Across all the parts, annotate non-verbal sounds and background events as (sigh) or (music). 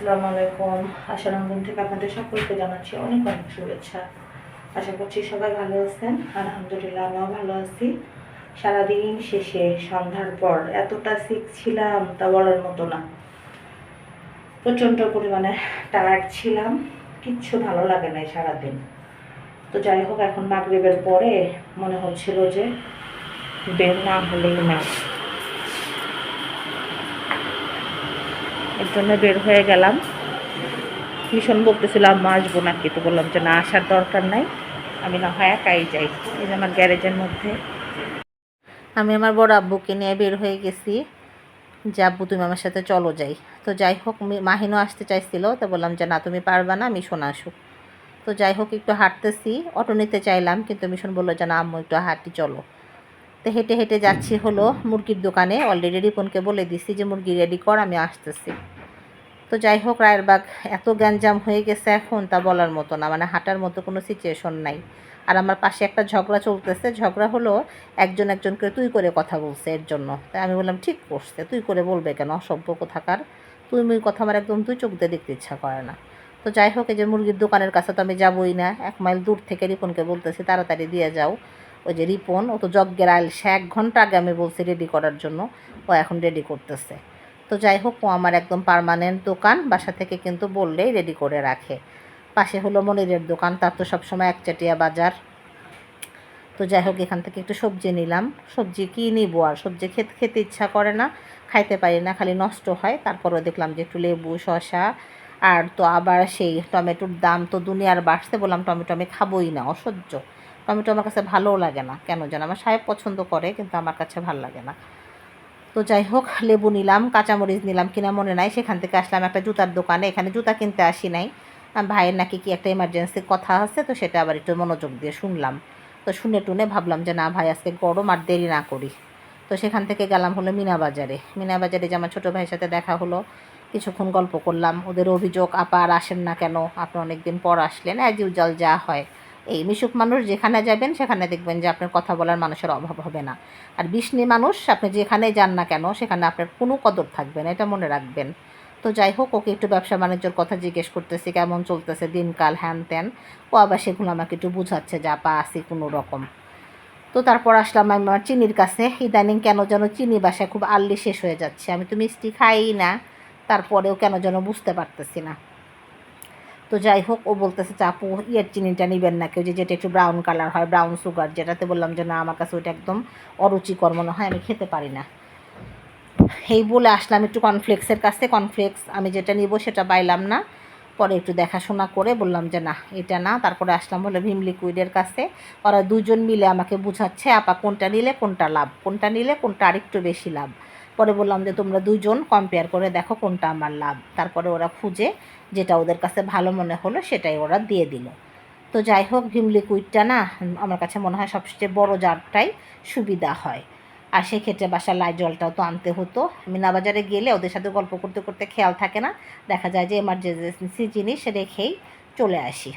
আসসালামু আলাইকুম। আশারঙ্গন থেকে আপনাদের সকলকে জানাচ্ছি অনেক অনেক শুভেচ্ছা। আশা করছি সবাই ভালো আছেন। আলহামদুলিল্লাহ আমিও ভালো আছি। সারাদিন শেষে সন্ধ্যার পর এতটা সিক ছিলাম তা বলার মতো না। প্রচণ্ড পরিমাণে টায়ার্ড ছিলাম। কিচ্ছু ভালো লাগে নাই সারাদিন। তো যাই হোক, এখন মাগরিবের পরে মনে হচ্ছিল যে বের না হলেই না। এর জন্য বের হয়ে গেলাম। ভীষণ বলতেছিলাম মা আসব নাকি? তো বললাম যে, না, আসার দরকার নাই। আমি না হয় একাই যাই। এই যে আমার গ্যারেজের মধ্যে। আমি আমার বড় আব্বুকে নিয়ে বের হয়ে গেছি। যে, আব্বু, তুমি আমার সাথে চলো যাই। তো যাই হোক মাহিনও আসতে চাইছিল। তো বললাম যে, না, তুমি পারবা না, মিশন আসুক। তো যাই হোক, একটু হাঁটতেছি। অটো নিতে চাইলাম, কিন্তু মিশন বলল যে, না, আম্মু, একটু হাঁটি, চলো। তো হেঁটে হেঁটে যাচ্ছি হলো মুরগির দোকানে। অলরেডি রিপনকে বলে দিছি যে, মুরগি রেডি কর, আমি আসতেছি। তো যাই হোক রায়েরবাগ এত গ্যাঞ্জাম হয়ে গেছে এখন, তা বলার মতো না। মানে হাঁটার মতো কোনো সিচুয়েশন নাই। আর আমার পাশে একটা ঝগড়া চলতেছে। ঝগড়া হলো একজন একজনকে তুই করে কথা বলছে এর জন্য। তাই আমি বললাম, ঠিক করছে, তুই করে বলবে কেন? অসভ্য কোথাকার। তুই মুই কথা আমার একদম তুই চোখ দিয়ে দেখতে ইচ্ছা করে না। তো যাই হোক, এই যে মুরগির দোকানের কাছে তো আমি যাবই না। এক মাইল দূর থেকে রিপনকে বলতেছি, তাড়াতাড়ি দিয়ে যাও। ওই যে রিপন, ও তো যজ্ঞের আইল, সে এক ঘণ্টা আগে আমি বলছি রেডি করার জন্য, ও এখন রেডি করতেছে। তো যাই হোক, ও আমার একদম পার্মানেন্ট দোকান, বাসা থেকে কিন্তু বললেই রেডি করে রাখে। পাশে হলো মনিরের দোকান, তার তো সবসময় একচাটিয়া বাজার। তো যাই হোক, এখান থেকে একটু সবজি নিলাম। সবজি কী নিবো আর? সবজি খেতে খেতে ইচ্ছা করে না, খাইতে পারি না, খালি নষ্ট হয়। তারপরেও দেখলাম যে একটু লেবু, শসা আর তো আবার সেই টমেটোর দাম তো দুনিয়ার বাড়ছে বললাম, টমেটো আমি খাবোই না, অসহ্য। টমেটো আমার কাছে ভালোও লাগে না। কেন যেন আমার সাহেব পছন্দ করে, কিন্তু আমার কাছে ভালো লাগে না। তো যাই হোক, লেবু নিলাম, কাঁচামরিচ নিলাম, কিনা মনে নাই, সেখান থেকে আসলাম একটা জুতার দোকানে। এখানে জুতা কিনতে আসি নাই। ভাইয়ের নাকি কি একটা ইমার্জেন্সি কথা আছে, তো সেটা আবার একটু মনোযোগ দিয়ে শুনলাম। তো শুনে টুনে ভাবলাম যে, না ভাই, আজকে গরম আর দেরি না করি। তো সেখান থেকে গেলাম হলো মিনা বাজারে। মিনা বাজারে যে আমার ছোটো ভাইয়ের সাথে দেখা হলো, কিছুক্ষণ গল্প করলাম। ওদের অভিযোগ, আপা আর আসেন না কেন? আপনি অনেক দিন পর আসলেন অ্যাজ ইউজাল যা হয়। এই মিশুক মানুষ যেখানে যাবেন, সেখানে দেখবেন যে আপনার কথা বলার মানুষের অভাব হবে না। আর বিষ্ণী মানুষ, আপনি যেখানে যান না কেন, সেখানে আপনার কোনো কদর থাকবে না, এটা মনে রাখবেন। তো যাই হোক, ওকে একটু ব্যবসা বাণিজ্যর কথা জিজ্ঞেস করতেছি, কেমন চলতেছে দিনকাল, হ্যান ত্যান। ও আবার সেগুলো আমাকে একটু বুঝাচ্ছে যা পা আসি কোনো রকম। তো তারপর আসলাম আমি আমার চিনির কাছে। ইদানিং কেন যেন চিনি বাসায় খুব আর্লি শেষ হয়ে যাচ্ছে। আমি তো মিষ্টি খাই না, তারপরেও কেন যেন বুঝতে পারতেছি না। তো যাই হোক, ও বলতেছে চাপু ইয়ের চিনিটা নেবেন না কেউ, যে যেটা একটু ব্রাউন কালার হয় ব্রাউন সুগার যেটাতে বললাম যে, না, আমার কাছে ওইটা একদম অরুচিকর মনে হয়, আমি খেতে পারি না। এই বলে আসলাম একটু কনফ্লেক্সের কাছে কনফ্লেক্স আমি যেটা নিব সেটা পাইলাম না। পরে একটু দেখাশোনা করে বললাম যে, না, এটা না। তারপরে আসলাম হলো ভীম লিকুইডের কাছে। ওরা দুজন মিলে আমাকে বুঝাচ্ছে, আপা, কোনটা নিলে কোনটা লাভ? কোনটা নিলে কোনটা আরেকটু বেশি লাভ? পরে বললাম যে, তোমরা দুজন কম্পেয়ার করে দেখো কোনটা আমার লাভ। তারপরে ওরা খুঁজে যেটা ওদের কাছে ভালো মনে হলো সেটাই ওরা দিয়ে দিল। তো যাই হোক, ভীম লিকুইডটা না, আমার কাছে মনে হয় সবচেয়ে বড় জারটাই সুবিধা হয়। আর সেক্ষেত্রে বাসার লাইট জলটাও তো আনতে হতো। মিনা বাজারে গেলে ওদের সাথে গল্প করতে করতে খেয়াল থাকে না। দেখা যায় যে এমার্জেন্সি জিনিস রেখেই চলে আসি।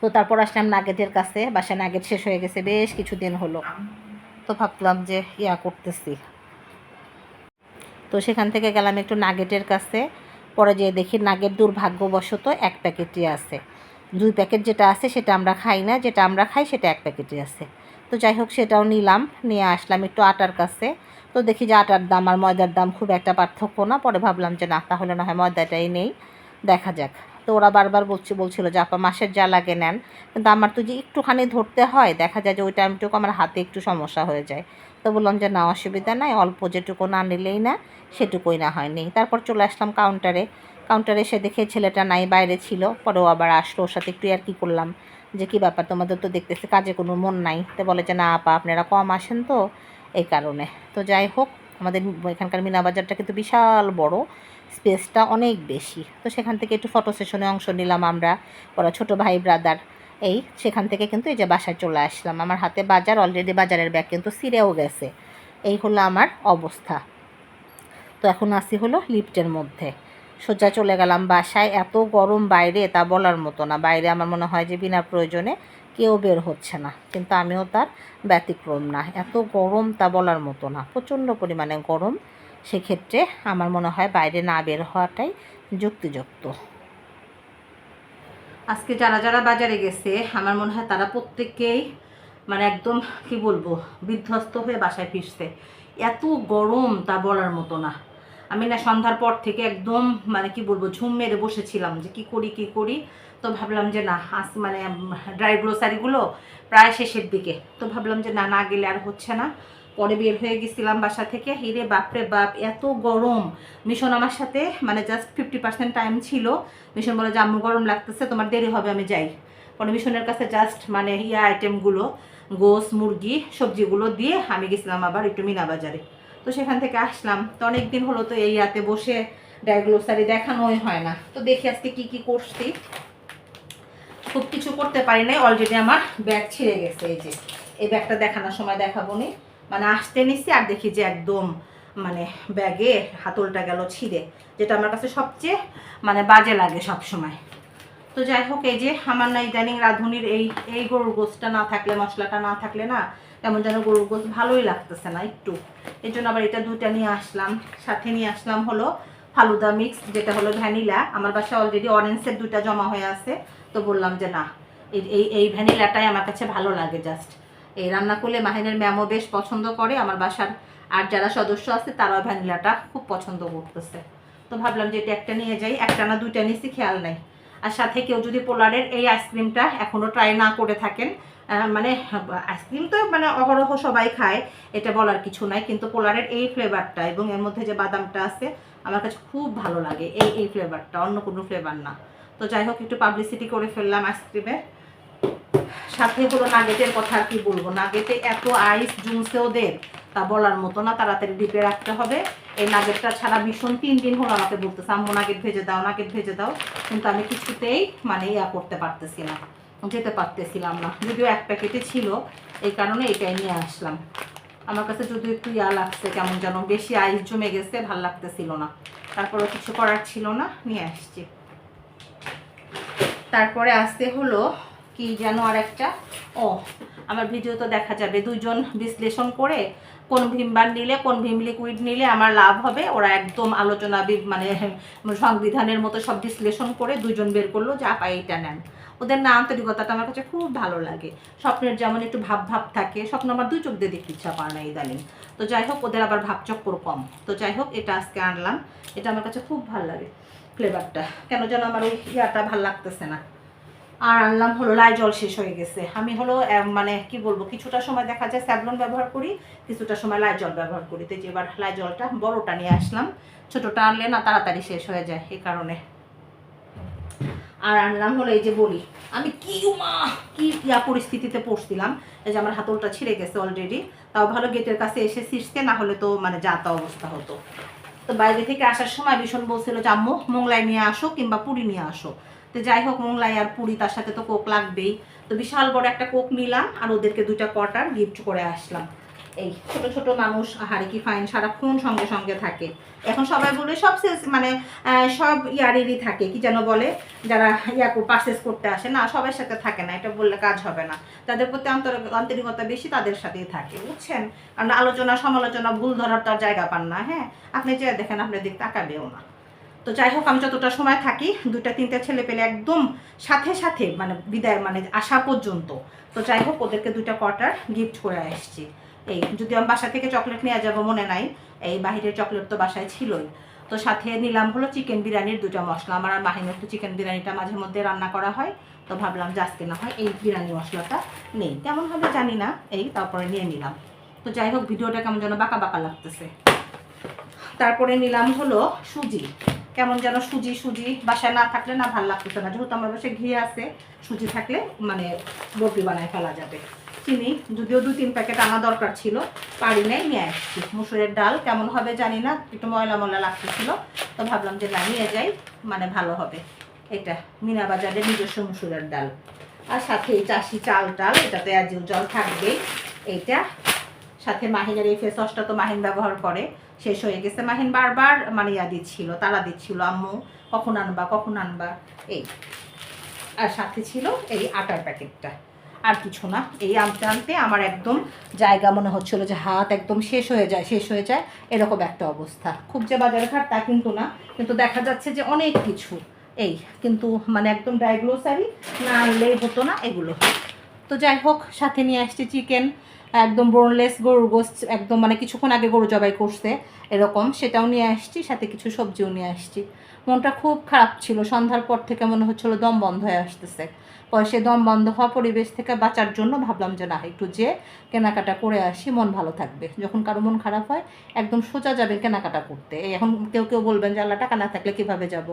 তো তারপর আসলাম নাগেটের কাছে। বাসায় নাগেট শেষ হয়ে গেছে, বেশ কিছুদিন হলো। তো ভাবলাম যে, ইয়া করতেছি। তো সেখান থেকে গেলাম একটু নাগেটের কাছে। পরে যেয়ে দেখি নাগেট দুর্ভাগ্যবশত এক প্যাকেটই আছে। দুই প্যাকেট যেটা আছে সেটা আমরা খাই না, যেটা আমরা খাই সেটা এক প্যাকেটই আছে। তো যাই হোক, সেটাও নিলাম, নিয়ে আসলাম একটু আটার কাছে। তো দেখি যে আটার দাম আর ময়দার দাম খুব একটা পার্থক্য না। পরে ভাবলাম যে না, তাহলে না হয় ময়দাটাই নেই। দেখা যাক। তো ওরা বারবার বলছি, বলছিল যে, আপা, মাসের যা লাগে নেন। কিন্তু আমার তো যে একটুখানি ধরতে হয়, দেখা যায় যে, ওই টাইমটুকু আমার হাতে একটু সমস্যা হয়ে যায়। তো বললাম যে, না, অসুবিধা নাই, অল্প যেটুকু না নিলেই না, সেটুকুই না হয়নি তারপর চলে আসলাম কাউন্টারে কাউন্টারে এসে দেখে ছেলেটা নাই, বাইরে ছিল। পরেও আবার আসলো, ওর সাথে একটু আর কি করলাম যে, কী ব্যাপার, তোমাদের তো দেখতেছি কাজে কোনো মন নাই। তো বলে যে, না, আপা, আপনারা কম আসেন তো, এই কারণে। তো যাই হোক আমাদের এখানকার মিনা বাজারটা কিন্তু বিশাল বড়, স্পেসটা অনেক বেশি। তো সেখান থেকে একটু ফটো সেশনে অংশ নিলাম আমরা, ওরা ছোট ভাই ব্রাদার এই সেখান থেকে কিন্তু এই যে বাসায় চলে আসলাম। আমার হাতে বাজার অলরেডি বাজারের ব্যাগ কিন্তু সিরেও গেছে। এই হলো আমার অবস্থা। তো এখন আসি হলো লিফটের মধ্যে। সোজা চলে গেলাম বাসায়। এত গরম বাইরে, তা বলার মতো না। বাইরে আমার মনে হয় যে বিনা প্রয়োজনে কেউ বের হচ্ছে না। কিন্তু আমিও তার ব্যতিক্রম না। এত গরম, তা বলার মতো না। প্রচণ্ড পরিমাণে গরম। সেক্ষেত্রে আমার মনে হয় বাইরে না বের হওয়াটাই যুক্তিযুক্ত। আজকে যারা যারা বাজারে গেছে, আমার মনে হয় তারা প্রত্যেককেই মানে একদম কি বলব, বিধ্বস্ত হয়ে বাসায় ফিরছে। এত গরম, তা বলার মতো না। আমি না সন্ধ্যার পর থেকে একদম মানে কি বলব, ঝুম মেরে বসেছিলাম যে কি করি কি করি। তো ভাবলাম যে না, আজ মানে ড্রাই গ্রোসারিগুলো প্রায় শেষের দিকে। তো ভাবলাম যে না না গেলে আর হচ্ছে না। পরে বের হয়ে গেছিলাম বাসা থেকে। হিরে বাপরে বাপ, এত গরম। মিশন আমার সাথে মানে জাস্ট ফিফটি পার্সেন্ট টাইম ছিল। মিশন বলে, যে আম্মু, গরম লাগতেছে, তোমার দেরি হবে, আমি যাই। পরে মিশনের কাছে জাস্ট মানে ইয়া আইটেমগুলো গোস মুরগি, সবজিগুলো দিয়ে আমি গেছিলাম আবার একটু মিনা বাজারে। তো সেখান থেকে আসলাম। তো অনেক দিন হলো তো এই রাতে বসে ডায়াগ্লোসারি দেখানোই হয় না। তো দেখি আজকে কি কি করছি। খুব কিছু করতে পারি নাই অলরেডি আমার ব্যাগ ছিঁড়ে গেছে এই যে। এই ব্যাগটা দেখানোর সময় দেখাবো নি। মানে আসতে নিচ্ছি আর দেখি যে একদম মানে ব্যাগে হাতলটা গেল ছিঁড়ে, যেটা আমার কাছে সবচেয়ে মানে বাজে লাগে সব সময় তো যাই হোক, এই যে আমার না ইদানিং রাঁধুনির এই এই গরুর গোস্তটা না থাকলে, মশলাটা না থাকলে না কেমন যেন গরুর গোস্ত ভালোই লাগতেছে না একটু। এই জন্য আবার এটা দুটা নিয়ে আসলাম। সাথে নিয়ে আসলাম হলো ফালুদা মিক্স, যেটা হলো ভ্যানিলা। আমার বাসায় অলরেডি অরেঞ্জের দুইটা জমা হয়ে আছে। তো বললাম যে না, এই এই ভ্যানিলাটাই আমার কাছে ভালো লাগে জাস্ট এই রান্না করলে মাহিনের ম্যামও বেশ পছন্দ করে। আমার বাসার আর যারা সদস্য আছে, তারাও ভ্যানিলাটা খুব পছন্দ করতেছে। তো ভাবলাম যে এটা একটা নিয়ে যাই। একটা না দুইটা নিয়েছি, খেয়াল নাই। আর সাথে কেউ যদি পোলারের এই আইসক্রিমটা এখনও ট্রাই না করে থাকেন মানে আইসক্রিম তো মানে অহরহ সবাই খায়, এটা বলার কিছু নাই। কিন্তু পোলারের এই ফ্লেভারটা এবং এর মধ্যে যে বাদামটা আছে, আমার কাছে খুব ভালো লাগে এই এই ফ্লেভারটা অন্য কোনো ফ্লেভার না। তো যাই হোক, একটু পাবলিসিটি করে ফেললাম আইসক্রিমের সাথে হলো নাগেটের কথা আর কি বলব। নাগেটে এত আইস জুমসে ওদের তা বলার মতো না, তাড়াতাড়ি ডিপে রাখতে হবে। এই নাগেটটা ছাড়া ভীষণ তিন দিন হলো আমাকে বলতেছে, আম্মু, নাগেট ভেজে দাও, নাগেট ভেজে দাও। কিন্তু আমি কিছুতেই মানে ইয়া করতে পারতেছি না। যেতে পারতেছিলাম না। যদিও এক প্যাকেটে ছিল, এই কারণে এটাই নিয়ে আসলাম। আমার কাছে যদিও একটু ইয়া লাগছে, কেমন যেন বেশি আইস জমে গেছে, ভালো লাগতেছিল না। তারপরে কিছু করার ছিল না, নিয়ে আসছি। তারপরে আসতে হলো, কি যেন আর একটা। ও, আমার ভিডিও তো দেখা যাবে। দুজন বিশ্লেষণ করে কোন ভীমবার নিলে, কোন ভীম লিকুইড নিলে আমার লাভ হবে। ওরা একদম আলোচনা মানে সংবিধানের মতো সব বিশ্লেষণ করে দুজন বের করল যে, আপা, এইটা নেন। ওদের না আন্তরিকতাটা আমার কাছে খুব ভালো লাগে। স্বপ্নের যেমন একটু ভাব ভাব থাকে, স্বপ্ন আমার দুই চোখ দিয়ে দেখতে ইচ্ছা করে না ইদানিং। তো যাই হোক, ওদের আবার ভাবচক্কর কম। তো যাই হোক, এটা আজকে আনলাম। এটা আমার কাছে খুব ভালো লাগে ফ্লেভারটা কেন যেন আমার ওই ইয়াটা ভালো লাগতেছে না। আর আনলাম হলো লাই জল শেষ হয়ে গেছে। আমি হলো মানে কি বলব, কিছুটা সময় দেখা যায় স্যাভলন ব্যবহার করি, কিছুটা সময় লাই জল ব্যবহার করি। তো এবার লাইজলটা বড়টা নিয়ে আসলাম। ছোটটা আনলে না তাড়াতাড়ি শেষ হয়ে যায় এই কারণে। আর আনলাম হলো এই যে বলি। আমি কি মা কি ইয়া পরিস্থিতিতে পড়ছিলাম, এই যে আমার হাতলটা ছিঁড়ে গেছে অলরেডি তাও ভালো গেটের কাছে এসে ছিঁড়ছে না হলে তো মানে যাতা অবস্থা হতো। তো বাইরে থেকে আসার সময় ভীষণ বলছিল যে, আম্মু, মোংলাই নিয়ে আসো কিংবা পুরি নিয়ে আসো। তো যাই হোক, মোংলাই আর পুরি তার সাথে তো কোক লাগবেই। তো বিশাল বড় একটা কোক নিলাম, আর ওদেরকে দুইটা কোয়ার্টার গিফট করে আসলাম। এই ছোট ছোট মানুষ, আহারে কি ফাইন সারাক্ষণ সঙ্গে সঙ্গে থাকে। এখন সবাই বলে সব সেলস মানে সব ইয়ারেরই থাকে, কি যেন বলে? যারা ইয়া পারচেস করতে আসে, না, সবার সাথে থাকে না, এটা বললে কাজ হবে না। তাদের প্রতি আন্তর আন্তরিকতা বেশি তাদের সাথেই থাকে, বুঝছেন? কারণ আলোচনা, সমালোচনা, ভুল ধরার তার জায়গা পান না হ্যাঁ? আপনি যে দেখেন আপনার দিক তাকাবেও না। তো যাই হোক, আমি যতটা সময় থাকি দুটা তিনটা ছেলে পেলে একদম সাথে সাথে মানে বিদায় মানে আসা পর্যন্ত। তো যাই হোক, ওদেরকে দুইটা কোয়ার্টার গিফট করে আসছি। এই, যদি আমি বাসা থেকে চকলেট নিয়ে যাব, মনে নাই, এই বাহিরের চকলেট তো বাসায় ছিলই। তো সাথে নিলাম হলো চিকেন বিরিয়ানির দুটো মশলা। আমার আর একটু চিকেন বিরিয়ানিটা মাঝে মধ্যে রান্না করা হয়। তো ভাবলাম যে আজকে না হয় এই বিরিয়ানি মশলাটা নেই। কেমন হবে জানি না। এই, তারপরে নিয়ে নিলাম। তো যাই হোক, ভিডিওটা কেমন যেন বাঁকা বাঁকা লাগতেছে। তারপরে নিলাম হলো সুজি। কেমন যেন সুজি সুজি বাসায় না থাকলে না ভালো লাগতেছে না। যেহেতু আমার বাসায় ঘি আছে, সুজি থাকলে মানে বরফি বানায় ফেলা যাবে। চিনি যদিও দু তিন প্যাকেট আনা দরকার ছিল, পারি নাই, নিয়ে আসছি। মুসুরের ডাল কেমন হবে জানি না, একটু ময়লা ময়লা লাগতেছিল, তো ভাবলাম যে না, নিয়ে যাই মানে ভালো হবে। এটা মিনা বাজারের নিজস্ব মুসুরের ডাল। আর সাথে এই চাষি চাল টাল এটাতে আজ জল থাকবেই, এইটা। সাথে মাহিনের এই ফেস তো মাহিন ব্যবহার করে, শেষ হয়ে গেছে। মাহিন বারবার মানে ইয়া দিচ্ছিল তারা দিচ্ছিল, আম্মু, কখন আনবা কখন আনবা? এই। আর সাথে ছিল এই আটার প্যাকেটটা। আর কিছু না। এই আনতে আনতে আমার একদম জায়গা মনে হচ্ছিল যে হাত একদম শেষ হয়ে যায়, শেষ হয়ে যায়, এরকম একটা অবস্থা। খুব যে বাজারে ঘাট তা কিন্তু না, কিন্তু দেখা যাচ্ছে যে অনেক কিছু। এই, কিন্তু মানে একদম ডাইগ্লোসারি না আনলেই হতো না, এগুলো। তো যাই হোক, সাথে নিয়ে আসছি চিকেন একদম বোনলেস গরুর গোস্ত, একদম মানে কিছুক্ষণ আগে গরু জবাই করছে। এরকম, সেটাও নিয়ে আসছি, সাথে কিছু সবজিও নিয়ে আসছি। মনটা খুব খারাপ ছিল, সন্ধ্যার পর থেকে মনে হচ্ছিল দম বন্ধ হয়ে আসতেছে। পরে সে দম বন্ধ হওয়া পরিবেশ থেকে বাঁচার জন্য ভাবলাম যে, না, একটু যে কেনাকাটা করে আসি, মন ভালো থাকবে। যখন কারও মন খারাপ হয়, একদম সোজা যাবেন কেনাকাটা করতে। এখন কেউ কেউ বলবেন যে, আল্লাহ, টাকা না থাকলে কীভাবে যাব?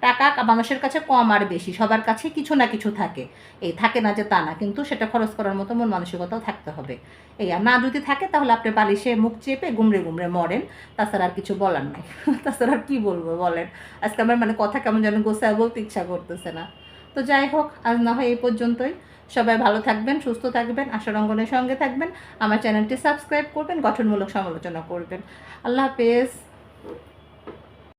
টাকা মানুষের কাছে কম আর বেশি, সবার কাছে কিছু না কিছু থাকে। এই থাকে না যে, তা না, কিন্তু সেটা খরচ করার মতো মন মানসিকতাও থাকতে হবে। এই, আর না যদি থাকে, তাহলে আপনি বালিশে মুখ চেপে গুমড়ে গুমড়ে মরেন। তাছাড়া আর কিছু বলার নাই। (laughs) তাছাড়া আর কী বলব বলেন? আজকে আমার মানে কথা কেমন যেন গোসা বলতে ইচ্ছা করতেছে না। তো যাই হোক, আজ না হয় এই পর্যন্তই। সবাই ভালো থাকবেন, সুস্থ থাকবেন আশা রঙ্গনের সঙ্গে থাকবেন। আমার চ্যানেলটি সাবস্ক্রাইব করবেন, গঠনমূলক সমালোচনা করবেন। আল্লাহ হাফেজ।